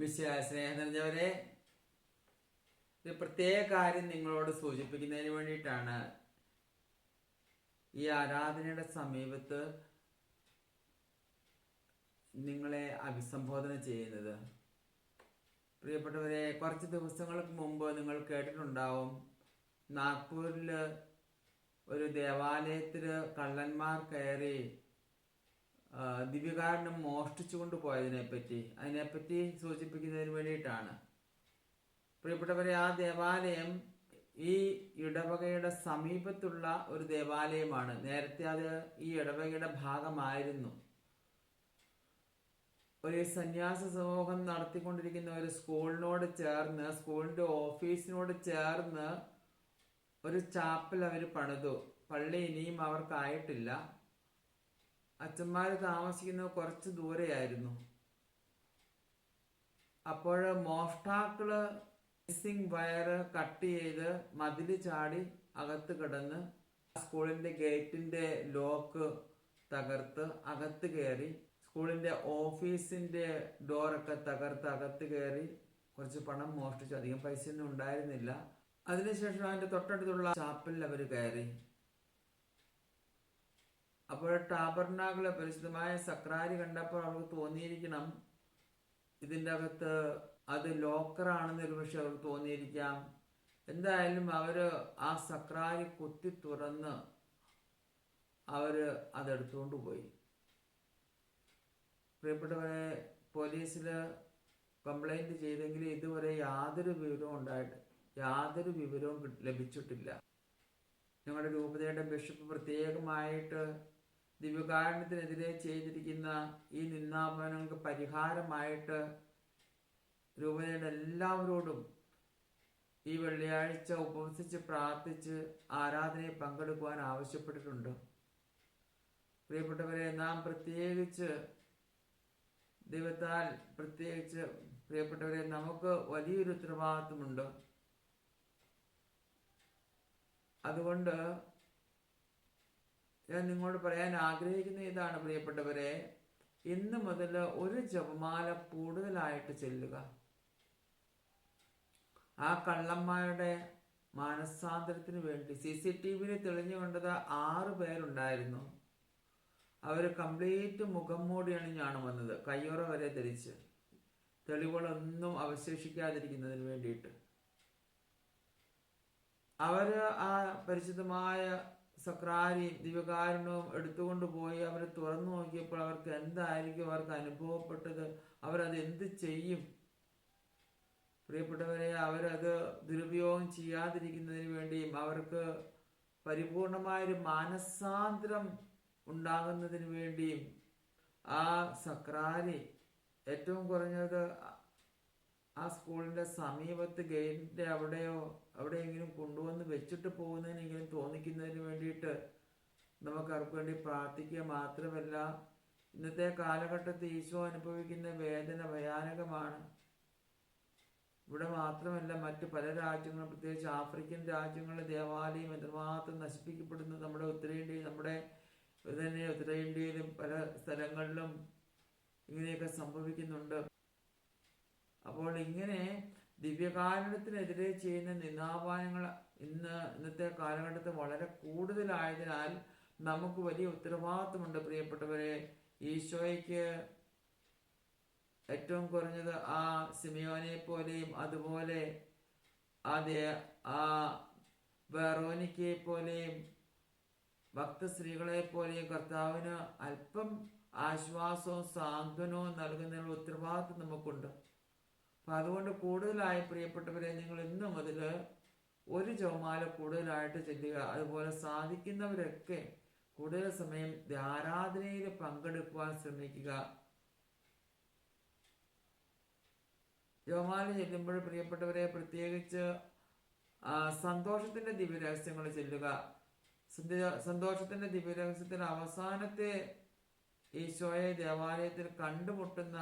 വിശ്വാ സ്നേഹം നിറഞ്ഞവരെ ഒരു പ്രത്യേക കാര്യം നിങ്ങളോട് സൂചിപ്പിക്കുന്നതിന് വേണ്ടിയിട്ടാണ്. ഈ ആരാധനയുടെ സമീപത്ത് നിങ്ങളെ അഭിസംബോധന ചെയ്യുന്നത്. പ്രിയപ്പെട്ടവരെ കുറച്ച് ദിവസങ്ങൾക്ക് മുമ്പ് നിങ്ങൾ കേട്ടിട്ടുണ്ടാവും നാഗ്പൂരിൽ ഒരു ദേവാലയത്തിൽ കള്ളന്മാർ കയറി ദിവ്യകാരണം മോഷ്ടിച്ചു കൊണ്ടുപോയതിനെ പറ്റി അതിനെപ്പറ്റി സൂചിപ്പിക്കുന്നതിന് വേണ്ടിയിട്ടാണ്. പ്രിയപ്പെട്ടവരെ ആ ദേവാലയം ഈ ഇടവകയുടെ സമീപത്തുള്ള ഒരു ദേവാലയമാണ്. നേരത്തെ അത് ഈ ഇടവകയുടെ ഭാഗമായിരുന്നു. ഒരു സന്യാസ സമൂഹം നടത്തിക്കൊണ്ടിരിക്കുന്ന ഒരു സ്കൂളിനോട് ചേർന്ന് സ്കൂളിന്റെ ഓഫീസിനോട് ചേർന്ന് ഒരു ചാപ്പൽ അവർ പണിതു. പള്ളി ഇനിയും അവർക്കായിട്ടില്ല. അച്ഛന്മാർ താമസിക്കുന്നത് കുറച്ച് ദൂരെയായിരുന്നു. അപ്പോൾ മോഷ്ടാക്കൾ മിസ്സിംഗ് വയറ് കട്ട് ചെയ്ത് മതിൽ ചാടി അകത്ത് കിടന്ന് സ്കൂളിന്റെ ഗേറ്റിന്റെ ലോക്ക് തകർത്ത് അകത്ത് കയറി സ്കൂളിന്റെ ഓഫീസിന്റെ ഡോറൊക്കെ തകർത്ത് അകത്ത് കയറി കുറച്ച് പണം മോഷ്ടിച്ചു. അധികം പൈസയൊന്നും ഉണ്ടായിരുന്നില്ല. അതിനുശേഷം അതിന്റെ തൊട്ടടുത്തുള്ള ചാപ്പലിൽ അവർ കയറി. അപ്പോൾ ടാബർനാകളെ പരിശുദ്ധമായ സക്രാരി കണ്ടപ്പോൾ അവർക്ക് തോന്നിയിരിക്കണം. ഇതിന്റെ അകത്ത് അത് ലോക്കറാണെന്ന് ഒരു പക്ഷെ അവർക്ക് തോന്നിയിരിക്കാം. എന്തായാലും അവർ ആ സക്രാരി കുത്തി തുറന്ന് അവർ അതെടുത്തുകൊണ്ട് പോയി. പ്രിയപ്പെട്ടവരെ പോലീസിൽ കംപ്ലൈന്റ് ചെയ്തെങ്കിൽ ഇതുവരെ യാതൊരു വിവരവും ഉണ്ടായിട്ട് യാതൊരു വിവരവും ലഭിച്ചിട്ടില്ല. ഞങ്ങളുടെ രൂപതയുടെ ബിഷപ്പ് പ്രത്യേകമായിട്ട് ദിവ്യകാരണത്തിനെതിരെ ചെയ്തിരിക്കുന്ന ഈ നിന്നാപനങ്ങൾക്ക് പരിഹാരമായിട്ട് രൂപതയുടെ എല്ലാവരോടും ഈ വെള്ളിയാഴ്ച ഉപവസിച്ച് പ്രാർത്ഥിച്ച് ആരാധനയെ പങ്കെടുക്കുവാൻ ആവശ്യപ്പെട്ടിട്ടുണ്ട്. പ്രിയപ്പെട്ടവരെ നാം പ്രത്യേകിച്ച് ദൈവത്താൽ പ്രത്യേകിച്ച് പ്രിയപ്പെട്ടവരെ നമുക്ക് വലിയൊരു ഉത്തരവാദിത്വമുണ്ട്. അതുകൊണ്ട് ഞാൻ നിങ്ങളോട് പറയാൻ ആഗ്രഹിക്കുന്ന ഇതാണ് പ്രിയപ്പെട്ടവരെ. ഇന്ന് മുതൽ ഒരു ജപമാല കൂടുതലായിട്ട് ചെല്ലുക. ആ കള്ളന്മാരുടെ മാനസാന്തരത്തിന് വേണ്ടി സി സി ടി വിയിൽ തെളിഞ്ഞു കൊണ്ടത് ആറ് പേരുണ്ടായിരുന്നു. അവർ കംപ്ലീറ്റ് മുഖം മൂടി അണിഞ്ഞാണ് വന്നത്. കയ്യുറ വരെ ധരിച്ച്. തെളിവുകളൊന്നും അവശേഷിക്കാതിരിക്കുന്നതിന് വേണ്ടിയിട്ട്. അവർ ആ പരിശുദ്ധമായ സക്രാരി ദിവ്യകാരണവും എടുത്തുകൊണ്ട് പോയി. അവരെ തുറന്നു നോക്കിയപ്പോൾ അവർക്ക് എന്തായിരിക്കും അവർക്ക് അനുഭവപ്പെട്ടത്? അവരത് എന്ത് ചെയ്യും? പ്രിയപ്പെട്ടവരെ അവരത് ദുരുപയോഗം ചെയ്യാതിരിക്കുന്നതിന് വേണ്ടിയും അവർക്ക് പരിപൂർണമായൊരു മാനസാന്തരം ഉണ്ടാകുന്നതിന് വേണ്ടിയും ആ സക്രാരി ഏറ്റവും കുറഞ്ഞത് ആ സ്കൂളിന്റെ സമീപത്ത് ഗേറ്റിന്റെ അവിടെയോ അവിടെയെങ്കിലും കൊണ്ടുവന്ന് വെച്ചിട്ട് പോകുന്നതിനെങ്കിലും തോന്നിക്കുന്നതിന് വേണ്ടിയിട്ട് നമുക്ക് അവർക്ക് വേണ്ടി പ്രാർത്ഥിക്കുക മാത്രമല്ല ഇന്നത്തെ കാലഘട്ടത്തിൽ ഈശോ അനുഭവിക്കുന്ന വേദന ഭയാനകമാണ്. ഇവിടെ മാത്രമല്ല മറ്റ് പല രാജ്യങ്ങളും പ്രത്യേകിച്ച് ആഫ്രിക്കൻ രാജ്യങ്ങളിലെ ദേവാലയം എത്രമാത്രം നശിപ്പിക്കപ്പെടുന്നു. നമ്മുടെ ഉത്തരേന്ത്യയിൽ നമ്മുടെ തന്നെ ഉത്തരേന്ത്യയിലും പല സ്ഥലങ്ങളിലും ഇങ്ങനെയൊക്കെ സംഭവിക്കുന്നുണ്ട്. അപ്പോൾ ഇങ്ങനെ ദിവ്യകാരണത്തിനെതിരെ ചെയ്യുന്ന നിന്നാപാനങ്ങൾ ഇന്ന് ഇന്നത്തെ കാലഘട്ടത്തിൽ വളരെ കൂടുതലായതിനാൽ നമുക്ക് വലിയ ഉത്തരവാദിത്വമുണ്ട് പ്രിയപ്പെട്ടവരെ ഈശോയ്ക്ക് ഏറ്റവും കുറഞ്ഞത് ആ സിമിയോനെ പോലെയും അതുപോലെ ദേ ആ വെറോനിക്കയെ പോലെയും ഭക്തസ്ത്രീകളെ പോലെയും കർത്താവിന് അല്പം ആശ്വാസവും സാന്ത്വനവും നൽകുന്നതിനുള്ള ഉത്തരവാദിത്വം നമുക്കുണ്ട്. അപ്പൊ അതുകൊണ്ട് കൂടുതലായി പ്രിയപ്പെട്ടവരെ നിങ്ങൾ ഇന്നു മുതൽ ഒരു ജവമാല കൂടുതലായിട്ട് ചെല്ലുക. അതുപോലെ സാധിക്കുന്നവരൊക്കെ കൂടുതൽ സമയം ആരാധനയിൽ പങ്കെടുക്കുവാൻ ശ്രമിക്കുക. ജോമാല ചെല്ലുമ്പോൾ പ്രിയപ്പെട്ടവരെ പ്രത്യേകിച്ച് സന്തോഷത്തിന്റെ ദിവ്യരഹസ്യങ്ങൾ ചെല്ലുക. സന്തോഷത്തിന്റെ ദിവ്യരഹസ്യത്തിൽ അവസാനത്തെ ഈശോയെ ദേവാലയത്തിൽ കണ്ടുമുട്ടുന്ന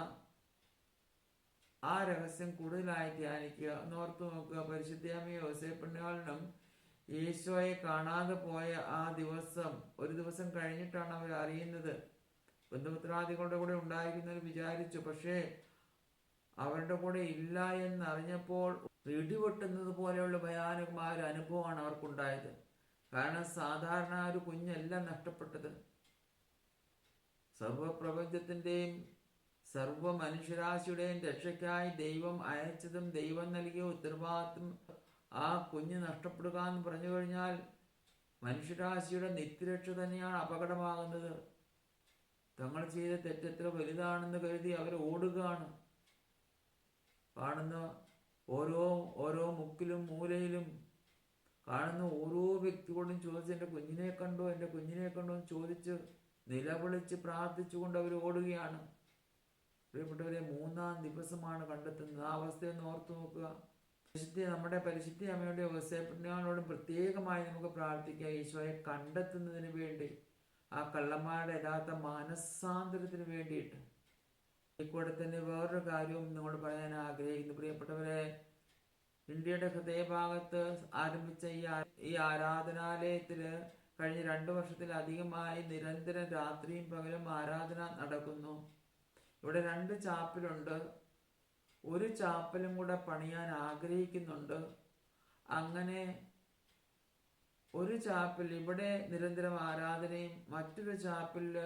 ആ രഹസ്യം കൂടുതലായി ധ്യാനിക്കുക. എന്നോർത്ത് നോക്കുക. പരിശുദ്ധാമി യോസേപ്പുണ്യാളിനും ഈശോയെ കാണാതെ പോയ ആ ദിവസം ഒരു ദിവസം കഴിഞ്ഞിട്ടാണ് അവർ അറിയുന്നത്. ബന്ധുപുത്രാദികളുടെ കൂടെ ഉണ്ടായിരുന്നവർ വിചാരിച്ചു പക്ഷേ അവരുടെ കൂടെ ഇല്ല എന്നറിഞ്ഞപ്പോൾ ഇടിവെട്ടുന്നത് പോലെയുള്ള ഭയാനകമായ ഒരു അനുഭവമാണ് അവർക്കുണ്ടായത്. കാരണം സാധാരണ ഒരു കുഞ്ഞല്ല നഷ്ടപ്പെട്ടത്. സർവപ്രപഞ്ചത്തിന്റെയും സർവ മനുഷ്യരാശിയുടെയും രക്ഷയ്ക്കായി ദൈവം അയച്ചതും ദൈവം നൽകിയ ഉത്തരവാദിത്വം ആ കുഞ്ഞ് നഷ്ടപ്പെടുക എന്ന് പറഞ്ഞു കഴിഞ്ഞാൽ മനുഷ്യരാശിയുടെ നിത്യരക്ഷ തന്നെയാണ് അപകടമാകുന്നത്. തങ്ങൾ ചെയ്ത തെറ്റെത്ര വലുതാണെന്ന് കരുതി അവർ ഓടുകയാണ്. കാണുന്ന ഓരോ ഓരോ മുക്കിലും മൂലയിലും കാണുന്ന ഓരോ വ്യക്തികളും ചോദിച്ച് എന്റെ കുഞ്ഞിനെ കണ്ടോ എന്റെ കുഞ്ഞിനെ കണ്ടോ എന്ന് ചോദിച്ച് നിലവിളിച്ച് പ്രാർത്ഥിച്ചുകൊണ്ട് അവർ ഓടുകയാണ്. പ്രിയപ്പെട്ടവരെ മൂന്നാം ദിവസമാണ് കണ്ടെത്തുന്നത്. ആ അവസ്ഥയൊന്ന് ഓർത്തു നോക്കുക. പരിശുദ്ധി നമ്മുടെ പരിശുദ്ധി അമ്മയുടെ യോസേപ്പിനോടും പ്രത്യേകമായി നമുക്ക് പ്രാർത്ഥിക്കാം. ഈശോയെ കണ്ടെത്തുന്നതിന് വേണ്ടി ആ കള്ളന്മാരുടെ യഥാർത്ഥ മാനസാന്തരത്തിന് വേണ്ടിയിട്ട്. കൂടെ തന്നെ വേറൊരു കാര്യവും നിങ്ങളോട് പറയാൻ ആഗ്രഹിക്കുന്നു. പ്രിയപ്പെട്ടവരെ ഇന്ത്യയുടെ ഹൃദയഭാഗത്ത് ആരംഭിച്ച ഈ ഈ ആരാധനാലയത്തിൽ കഴിഞ്ഞ രണ്ടു വർഷത്തിലധികമായി നിരന്തരം രാത്രിയും പകലും ആരാധന നടക്കുന്നു. ഇവിടെ രണ്ട് ചാപ്പലുണ്ട്. ഒരു ചാപ്പലും കൂടെ പണിയാൻ ആഗ്രഹിക്കുന്നുണ്ട്. അങ്ങനെ ഒരു ചാപ്പൽ ഇവിടെ നിരന്തരം ആരാധനയും മറ്റൊരു ചാപ്പലിൽ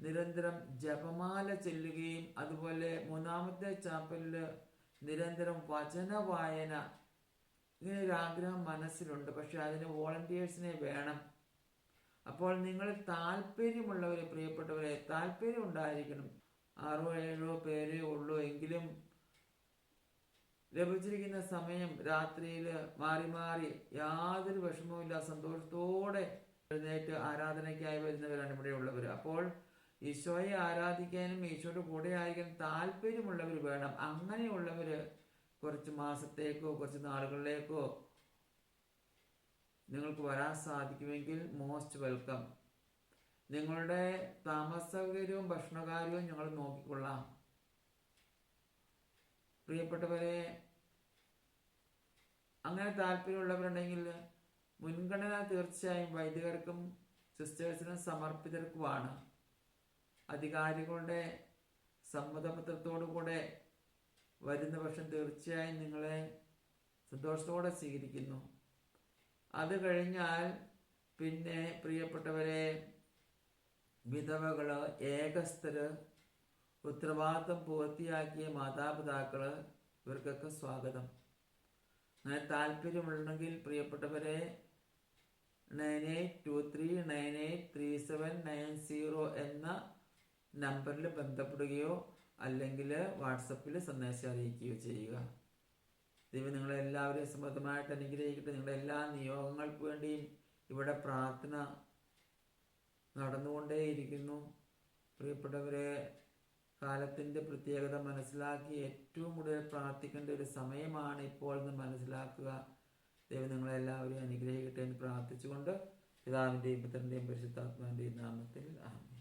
നിരന്തരം ജപമാല ചെല്ലുകയും അതുപോലെ മൂന്നാമത്തെ ചാപ്പലിൽ നിരന്തരം വചന വായന ഇങ്ങനെ ഒരു ആഗ്രഹം മനസ്സിലുണ്ട്. പക്ഷെ അതിന് വോളണ്ടിയേഴ്സിനെ വേണം. അപ്പോൾ നിങ്ങൾ താല്പര്യമുള്ളവരെ പ്രിയപ്പെട്ടവരെ താല്പര്യം ഉണ്ടായിരിക്കണം. ആറോ ഏഴോ പേരേ ഉള്ളൂ. എങ്കിലും ലഭിച്ചിരിക്കുന്ന സമയം രാത്രിയിൽ മാറി മാറി യാതൊരു വിഷമവുമില്ല സന്തോഷത്തോടെ എഴുന്നേറ്റ് ആരാധനയ്ക്കായി വരുന്നവരാണ് ഇവിടെ ഉള്ളവർ അപ്പോൾ ഈശോയെ ആരാധിക്കാനും ഈശോയുടെ കൂടെ ആയിരിക്കാൻ താല്പര്യമുള്ളവർ വേണം. അങ്ങനെയുള്ളവർ കുറച്ച് മാസത്തേക്കോ കുറച്ച് നാളുകളിലേക്കോ നിങ്ങൾക്ക് വരാൻ സാധിക്കുമെങ്കിൽ മോസ്റ്റ് വെൽക്കം നിങ്ങളുടെ താമസ സൗകര്യവും ഭക്ഷണകാര്യവും ഞങ്ങൾ നോക്കിക്കൊള്ളാം. പ്രിയപ്പെട്ടവരെ അങ്ങനെ താല്പര്യമുള്ളവരുണ്ടെങ്കിൽ മുൻഗണന തീർച്ചയായും വൈദികർക്കും സിസ്റ്റേഴ്സിനും സമർപ്പിതർക്കുമാണ്. അധികാരികളുടെ സമ്മതപത്രത്തോടു കൂടെ വരുന്ന പക്ഷം തീർച്ചയായും നിങ്ങളെ സന്തോഷത്തോടെ സ്വീകരിക്കുന്നു. അത് കഴിഞ്ഞാൽ പിന്നെ പ്രിയപ്പെട്ടവരെ വിധവകൾ ഏകസ്ഥര് ഉത്തരവാദിത്വം പൂർത്തിയാക്കിയ മാതാപിതാക്കൾ ഇവർക്കൊക്കെ സ്വാഗതം. അങ്ങനെ താല്പര്യമുണ്ടെങ്കിൽ പ്രിയപ്പെട്ടവരെ nine eight two three nine eight three seven nine zero എന്ന നമ്പറിൽ ബന്ധപ്പെടുകയോ അല്ലെങ്കിൽ വാട്സപ്പിൽ സന്ദേശം അറിയിക്കുകയോ ചെയ്യുക. ദൈവം നിങ്ങളെ എല്ലാവരെയും സമൃദ്ധമായിട്ട് അനുഗ്രഹിക്കട്ടെ. നിങ്ങളുടെ എല്ലാ നിയോഗങ്ങൾക്ക് വേണ്ടിയും ഇവിടെ പ്രാർത്ഥന നടന്നുകൊണ്ടേയിരിക്കുന്നു. പ്രിയപ്പെട്ടവരെ കാലത്തിന്റെ പ്രത്യേകത മനസ്സിലാക്കി ഏറ്റവും കൂടുതൽ പ്രാർത്ഥിക്കേണ്ട ഒരു സമയമാണ് ഇപ്പോൾ എന്ന് മനസ്സിലാക്കുക. ദൈവം നിങ്ങളെല്ലാവരെയും അനുഗ്രഹിക്കട്ടെ എന്ന് പ്രാർത്ഥിച്ചുകൊണ്ട് പിതാവിന്റെയും പുത്രന്റെയും പരിശുദ്ധാത്മാവിന്റെയും നാമത്തിൽ ആമേൻ.